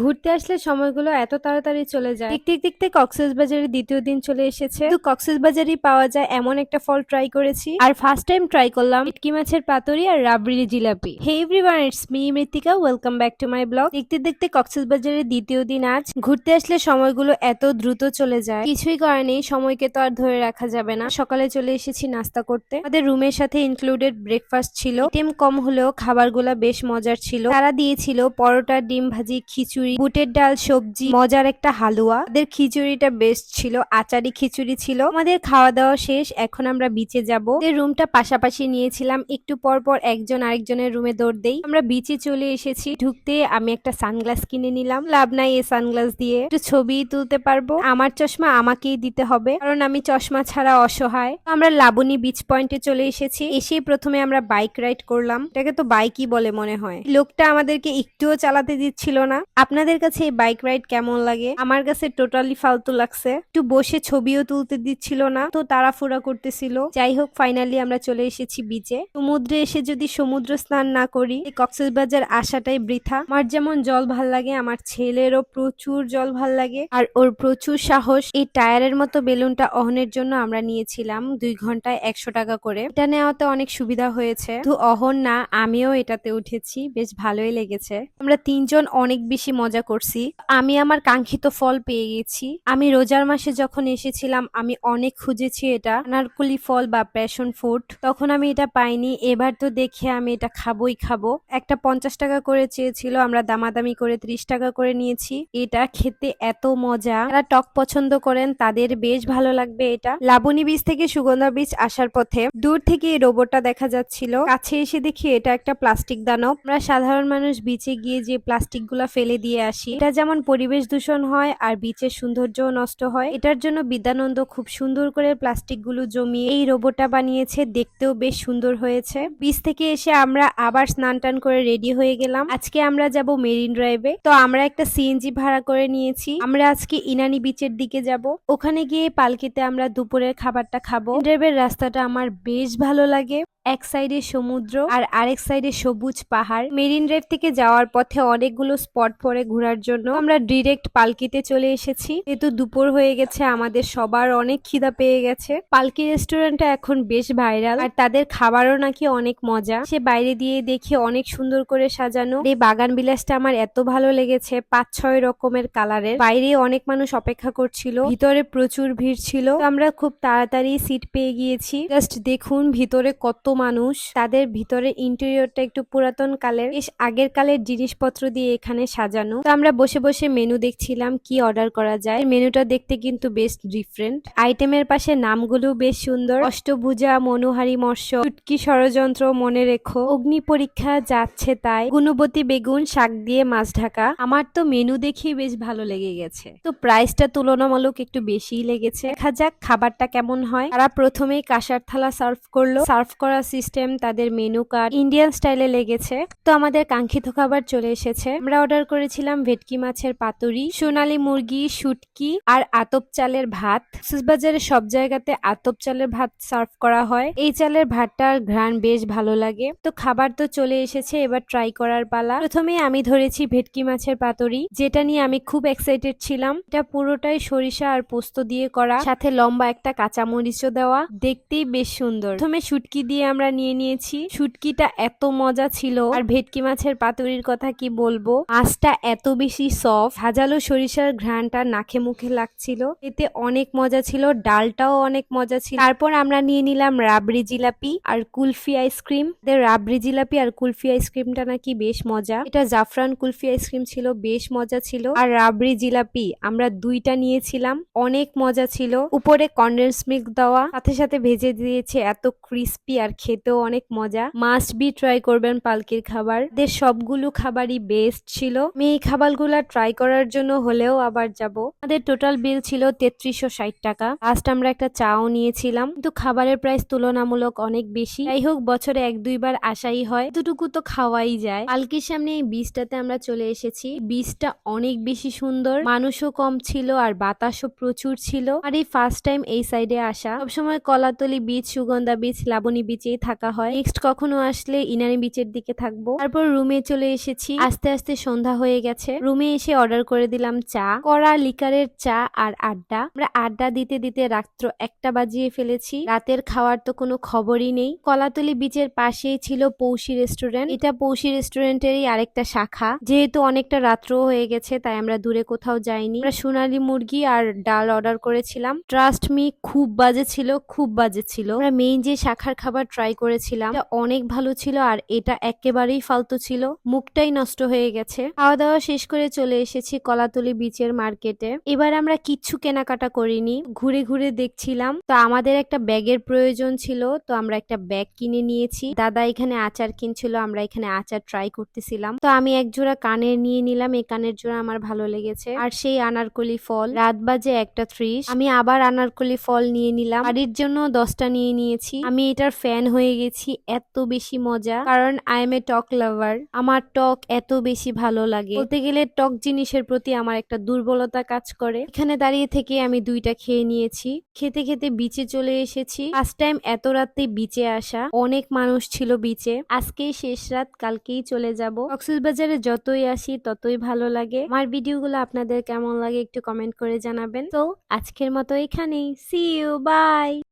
ঘুরতে আসলে সময়গুলো এত তাড়াতাড়ি চলে যায়। দেখতে কক্সেস বাজারের দ্বিতীয় দিন চলে এসেছে। তো কক্সেস বাজারই পাওয়া যায়, এমন একটা ফল ট্রাই করেছি। আর ফার্স্ট টাইম ট্রাই করলাম ইটকি মাছের পাতুরি আর rabri jalebi. Hey everyone it's me Mrittika welcome back to my blog দেখতে দেখতে কক্সেস বাজারের দ্বিতীয় দিন আজ। ঘুরতে আসলে সময়গুলো এত দ্রুত চলে যায়। কিছুই করার নেই, সময়কে তো আর ধরে রাখা যাবে না। সকালে চলে এসেছি নাস্তা করতে। আমাদের রুমের সাথে ইনক্লুডেড ব্রেকফাস্ট ছিল। টেম কম হলেও খাবারগুলো বেশ মজার ছিল। তারা দিয়েছিল পরোটা, ডিম ভাজি, খিচুড়ি বুটের ডাল, সবজি, মজার একটা হালুয়া। ওদের খিচুড়িটা বেস্ট ছিল, আচারি খিচুড়ি ছিল। আমাদের খাওয়া দাওয়া শেষ, এখন আমরা বিচে যাব। রুমটা পাশাপাশি নিয়েছিলাম, একটু পর পর একজন আরেকজনের রুমে দৌড় দেই। আমরা বিচে চলে এসেছি, ঢুকতে আমি একটা সানগ্লাস কিনে নিলাম। লাভ নাই এই সানগ্লাস দিয়ে। একটু ছবি তুলতে পারব। আমার চশমা আমাকেই দিতে হবে, কারণ আমি চশমা ছাড়া অসহায়। আমরা লাবণী বিচ পয়েন্টে চলে এসেছি। এসেই প্রথমে আমরা বাইক রাইড করলাম। এটাকে তো বাইকই বলে মনে হয়। লোকটা আমাদেরকে একটুও চালাতে দিচ্ছিল না। আপনাদের কাছে এই বাইক রাইড কেমন লাগে? আমার কাছে টোটালি ফালতু লাগছে। একটু বসে ছবিও তুলতে দিচ্ছিল না, তো তাড়াফুড়া করতেছিল। যাই হোক ফাইনালি আমরা চলে এসেছি বিচে সমুদ্রে এসে যদি সমুদ্র স্নান না করি, এই কক্সবাজার আসাটাই বৃথা। আমার যেমন জল ভালো লাগে, আমার ছেলেরও প্রচুর জল ভালো লাগে। আর ওর প্রচুর সাহস, এই টায়ারের মতো বেলুনটা অহনের জন্য আমরা নিয়েছিলাম দুই ঘন্টায় একশো টাকা করে। এটা নেওয়াতে অনেক সুবিধা হয়েছে। শুধু অহন না, আমিও এটাতে উঠেছি। বেশ ভালোই লেগেছে। আমরা তিনজন অনেক বেশি মজা করছি। আমি আমার কাঙ্ক্ষিত ফল পেয়ে গেছি। আমি রোজার মাসে যখন এসেছিলাম, আমি অনেক খুঁজেছি এটা নারকুলি ফল বা প্যাশন ফ্রুট তখন আমি এটা পাইনি। এবার তো দেখে আমি এটা খাবোই খাব। একটা পঞ্চাশ টাকা করে চেয়েছিল, আমরা দামাদামি করে ত্রিশ টাকা করে নিয়েছি। এটা খেতে এত মজা। যারা টক পছন্দ করেন, তাদের বেশ ভালো লাগবে এটা। লাবণী বীজ থেকে সুগন্ধা বীজ আসার পথে দূর থেকে এই রোবটটা দেখা যাচ্ছিল। কাছে এসে দেখি এটা একটা প্লাস্টিক দানব। আমরা সাধারণ মানুষ, বিচে গিয়ে যে প্লাস্টিকগুলা ফেলে দিয়ে আসি। এটা যেমন পরিবেশ দূষণ হয় আর বিচের সৌন্দর্যও নষ্ট হয়, এটার জন্য বিদ্যানন্দ খুব সুন্দর করে প্লাস্টিকগুলো জমিয়ে এই রোবটটা বানিয়েছে, দেখতেও বেশ সুন্দর হয়েছে। বিচ থেকে এসে আমরা আবার স্নান টান করে রেডি হয়ে গেলাম। আজকে আমরা যাব মেরিন ড্রাইভে। তো আমরা একটা সিএনজি ভাড়া করে নিয়েছি। আমরা আজকে ইনানি বিচের দিকে যাব। ওখানে গিয়ে পালকিতে আমরা দুপুরের খাবারটা খাব। ড্রাইভের রাস্তাটা আমার বেশ ভালো লাগে। এক সাইডে সমুদ্র আর আরেক সাইডে সবুজ পাহাড়। মেরিন ড্রাইভ থেকে যাওয়ার পথে অনেকগুলো স্পট পরে ঘোরার জন্য। আমরা ডিরেক্ট পালকিতে চলে এসেছি। যেহেতু দুপুর হয়ে গেছে, আমাদের সবার অনেক খিদা পেয়ে গেছে। পালকি রেস্টুরেন্টটা এখন বেশ ভাইরাল আর তাদের খাবারও নাকি অনেক মজা। সে বাইরে দিয়ে দেখে অনেক সুন্দর করে সাজানো। এই বাগান বিলাসটা আমার এত ভালো লেগেছে পাঁচ ছয় রকমের কালারের। বাইরে অনেক মানুষ অপেক্ষা করছিল, ভিতরে প্রচুর ভিড় ছিল। আমরা খুব তাড়াতাড়ি সিট পেয়ে গিয়েছি। জাস্ট দেখুন ভিতরে কত মানুষ, তাদের ভিতরে ইন্টেরিয়রটা একটু পুরাতন কালের, বেশ আগের কালের জিনিসপত্র দিয়ে এখানে সাজানো। তো আমরা বসে বসে মেনু দেখছিলাম কি অর্ডার করা যায়। মেনুটা দেখতে কিন্তু বেশ ডিফারেন্ট আইটেমের পাশে নামগুলো বেশ সুন্দর। অষ্টভুজা, মনোহারি মৎস্য, চুটকি ষড়যন্ত্র মনে রেখো। অগ্নি পরীক্ষা যাচ্ছে তাই। গুণবতী বেগুন, শাক দিয়ে মাছ ঢাকা। আমার তো মেনু দেখেই বেশ ভালো লেগে গেছে। তো প্রাইসটা তুলনামূলক একটু বেশিই লেগেছে। দেখা যাক খাবারটা কেমন হয়। তারা প্রথমেই কাঁসার থালা সার্ভ করল। সার্ভ করা সিস্টেম তাদের মেনু কার্ড ইন্ডিয়ান স্টাইলে লেগেছে। তো আমাদের কাঙ্ক্ষিত খাবার চলে এসেছে। আমরা অর্ডার করেছিলাম ভেটকি মাছের পাতুরি, সোনালী মুরগি, শুটকি আর আতপ চালের ভাত। কক্সবাজারে সব জায়গাতে আতপ চালের ভাত সার্ভ করা হয়। এই চালের ভাতটার ঘ্রাণ বেশ ভালো লাগে। তো খাবার তো চলে এসেছে, এবার ট্রাই করার পালা। প্রথমে আমি ধরেছি ভেটকি মাছের পাতুরি, যেটা নিয়ে আমি খুব এক্সাইটেড ছিলাম। এটা পুরোটাই সরিষা আর পোস্ত দিয়ে করা। সাথে লম্বা একটা কাঁচামরিচও দেওয়া। দেখতেই বেশ সুন্দর। প্রথমে শুটকি দিয়ে আমরা নিয়ে নিয়েছি। শুটকিটা এত মজা ছিল। আর ভেটকি মাছের পাতুরির কথা কি বলব? মাছটা এত বেশি সফট হাজালো সরিষার ঘ্রাণটা নাকে মুখে লাগছিল। এতে অনেক মজা ছিল। ডালটাও অনেক মজা ছিল। তারপর আমরা নিয়ে নিলাম রাবড়ি জিলাপি আর কুলফি আইসক্রিম রাবড়ি জিলাপি আর কুলফি আইসক্রিমটা নাকি বেশ মজা। এটা জাফরান কুলফি আইসক্রিম ছিল, বেশ মজা ছিল। আর রাবড়ি জিলাপি আমরা দুইটা নিয়েছিলাম, অনেক মজা ছিল। উপরে কন্ডেন্স মিল্ক দেওয়া। সাথে সাথে ভেজে দিয়েছে এত ক্রিস্পি আর খেতেও অনেক মজা। মাস্ট বি ট্রাই করবেন পালকির খাবার। দের সবগুলো খাবারই বেস্ট ছিল। আমি এই খাবারগুলো ট্রাই করার জন্য হলেও আবার যাব। আমাদের টোটাল বিল ছিল তেত্রিশশো ষাট টাকা। লাস্ট আমরা একটা চাও নিয়েছিলাম। কিন্তু খাবারের প্রাইস তুলনামূলক অনেক বেশি। যাই হোক, বছরে এক দুইবার আসাই হয়। দুটুকু তো খাওয়াই যায়। পালকির সামনে এই বীজটাতে আমরা চলে এসেছি। বীজটা অনেক বেশি সুন্দর। মানুষও কম ছিল আর বাতাসও প্রচুর ছিল। আর এই ফার্স্ট টাইম এই সাইডে আসা। সবসময় কলাতলি বীজ সুগন্ধা বীজ লাবণী বীজ দিকেই থাকা হয়। নেক্সট কখনো আসলে ইনানি বিচের দিকে থাকব। তারপর রুমে চলে এসেছি। আস্তে আস্তে সন্ধ্যা হয়ে গেছে। রুমে এসে অর্ডার করে দিলাম চা। কড়া লিকারের চা আর আড্ডা। আমরা আড্ডা দিতে দিতে রাত্র একটা বাজিয়ে ফেলেছি। রাতের খাওয়ার তো কোনো খবরই নেই। কলাতলি বিচের পাশেই ছিল পৌষি রেস্টুরেন্ট এটা পৌষি রেস্টুরেন্টেরই আরেকটা শাখা। যেহেতু অনেকটা রাত্র হয়ে গেছে, তাই আমরা দূরে কোথাও যাইনি। আমরা সোনালি মুরগি আর ডাল অর্ডার করেছিলাম। ট্রাস্ট মি খুব বাজে ছিল, খুব বাজে ছিল। আমরা মেইন যে শাখার খাবার ট্রাই করেছিলাম। অনেক ভালো ছিল আর এটা একেবারেই ফালতু ছিল। মুখটাই নষ্ট হয়ে গেছে। খাওয়া দাওয়া শেষ করে চলে এসেছি কলাতলি বিচের মার্কেটে এবার আমরা কিচ্ছু কেনাকাটা করিনি। ঘুরে ঘুরে দেখছিলাম। তো আমাদের একটা ব্যাগের প্রয়োজন ছিল। তো আমরা একটা ব্যাগ কিনে নিয়েছি। দাদা এখানে আচার কিনছিল, আমরা এখানে আচার ট্রাই করতেছিলাম। তো আমি এক জোড়া কানের নিয়ে নিলাম। এই কানের জোড়া আমার ভালো লেগেছে। আর সেই আনারকলি ফল, রাত বাজে একটা ত্রিশ। আমি আবার আনারকলি ফল নিয়ে নিলাম। বাড়ির জন্য দশটা নিয়ে নিয়েছি। আমি এটার ফ্যান হয়ে গেছি, এত বেশি মজা। কারণ I am a tok lover আমার টক এত বেশি ভালো লাগে। বলতে গেলে টক জিনিসের প্রতি আমার একটা দুর্বলতা কাজ করে। এখানে দাঁড়িয়ে থেকে আমি দুইটা খেয়ে নিয়েছি। খেতে খেতে বিচে চলে এসেছি। ফার্স্ট টাইম এত রাতে বিচে আসা। অনেক মানুষ ছিল বিচে আজকেই শেষ রাত, কালকেই চলে যাব। কক্সবাজারে যতই আসি, ততই ভালো লাগে। আমার ভিডিওগুলো আপনাদের কেমন লাগে একটু কমেন্ট করে জানাবেন। তো আজকের মতো এখানেই। C you by